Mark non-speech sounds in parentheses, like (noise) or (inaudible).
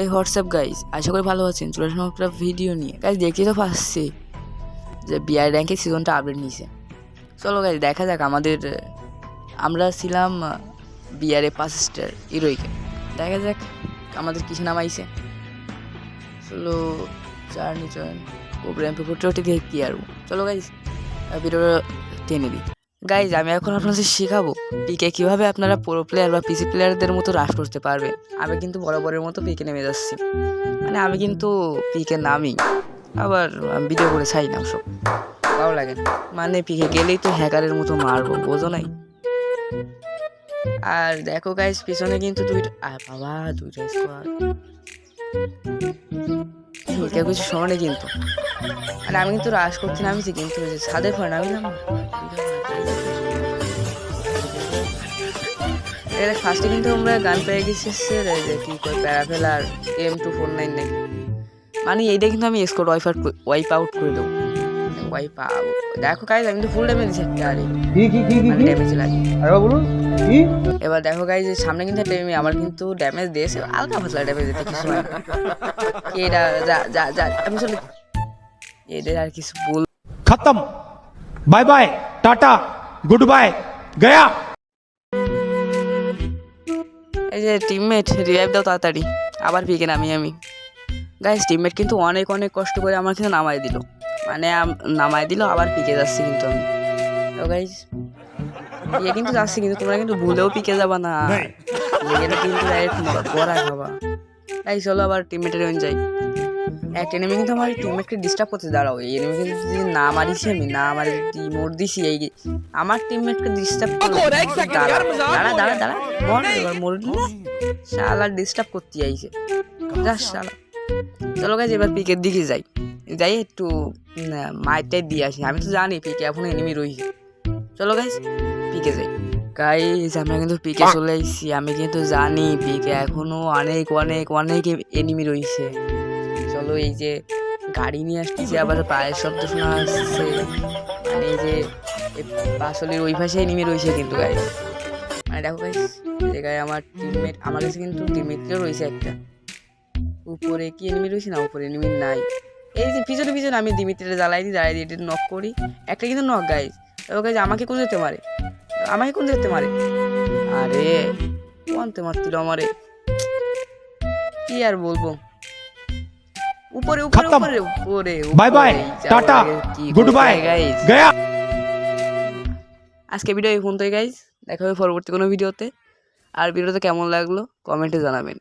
এই WhatsApp guys আশা করি ভালো আছেন, চলে আসলাম একটা ভিডিও নিয়ে। গাইজ দেখতে তো পাচ্ছি যে বিআই র্যাঙ্কের সিজনটা আপডেট নিয়েছে। চলো গাইজ দেখা যাক আমাদের, আমরা ছিলাম বিআরে পাঁচ স্টার হিরোইকে দেখা যাক আমাদের কিছু নাম আইছে চলো, চার নিচন প্রোগ্রাম পেপারটা ওটি দেখে আর। চলো গাইজ ভিডিওটা টেনে দিই। গাইজ আমি এখন আপনাদের শেখাবো পিকে কীভাবে আপনারা প্রো প্লেয়ার বা পিসি প্লেয়ারদের মতো রাশ করতে পারবেন। আমি কিন্তু বরাবরের মতো পিকে নেমে যাচ্ছি। মানে আমি কিন্তু পিকে নামি। আবার ভিডিও করে ছাই না সব ভালো লাগে না। মানে পিকে গেলেই তো হ্যাকারের মতো মারবো, বোঝো নাই? আর দেখো গাইজ পিছনে কিন্তু দুইটা আর বাবা, দুইটা স্কোয়াড কিছু শোনে কিন্তু। মানে আমি কিন্তু রাশ করতে নামিছি কিন্তু ছাদের ফোন নামিলাম ফার্স্টে কিন্তু আমরা গান পেয়ে গেছি যে কি করে প্যারাফেলার এম টু ফোর নাইন নাকি মানে এইটা কিন্তু আমি score wipe out wipe out করে দেবো। ওয়াইপ আউট দেখো গাইজ আমি তো ফুল ড্যামেজ দিচ্ছি একটা আরে। ড্যামেজ লাগে। এবার দেখো গাইজ সামনে কিন্তু একটা আমার কিন্তু ড্যামেজ দিয়েছে। আলগা ফসলা ড্যামেজ দিতে কিছু (laughs) এটা যা যা যা আমি এদের আর কিছু বল খতম। Bye bye tata good bye Gaya. এই যে টিমমেট রিভাইভ দাও তাড়াতাড়ি। আবার ভিগে নামি আমি। গাইস টিমমেট কিন্তু অনেক অনেক কষ্ট করে আমার কিন্তু নামাই দিল। মানে নামাই দিল আবার পিকে যাচ্ছি কিন্তু আমি। তো গাইস পিকে কিন্তু যাচ্ছি কিন্তু তোমরা কিন্তু ভুলেও পিকে যাবা না। কিন্তু ডাইরেক্ট খাবা। তাই চলো আবার টিমমেটের যাই। একটা এনিমি কিন্তু আমার টিমমেটকে ডিস্টার্ব করতে দাঁড়াও এই এনিমি কিন্তু যদি না মারিছি আমি না মারি যদি মোট দিছি এই আমার টিমমেটকে ডিস্টার্ব দাঁড়া দাঁড়া দাঁড়া দাঁড়া মর এবার শালা ডিস্টার্ব করতে আইছে যা শালা চলো গাইজ এবার পিকের দিকে যাই যাই একটু মাইটাই দিয়ে আসি আমি তো জানি পিকে এখন এনিমি রয়েছে চলো গাইজ পিকে যাই গাইজ আমরা কিন্তু পিকে চলে এসেছি আমি কিন্তু জানি পিকে এখনও অনেক অনেক অনেক এনিমি রয়েছে চলো এই যে গাড়ি নিয়ে আসতেছে আবার পায়ের শব্দ শোনা আসছে। মানে এই যে আসলে ওই পাশে এনিমি রয়েছে কিন্তু গাইজ মানে দেখো গাইজ জায়গায় আমার টিমমেট আমার কাছে কিন্তু টিমমেটও রয়েছে একটা। উপরে কি এনিমি রয়েছে না উপরে এনিমি নাই। এই যে পিছনে পিছনে আমি দিমিত্রিটা জ্বালাই দিই, জ্বালাই দিয়ে নক করি। একটা কিন্তু নক গাইজ এবার গাইজ আমাকে কোন যেতে মারে? আমাকে কোন যেতে মারে? আরে কোনতে মারছিল আমারে? কি আর বলব? উপরে উপরে উপরে bye bye tata good bye Gaya আজকে ভিডিও এই পর্যন্তই গাইজ দেখা হবে পরবর্তী কোনো ভিডিওতে আর ভিডিওটা কেমন লাগল কমেন্টে জানাবেন।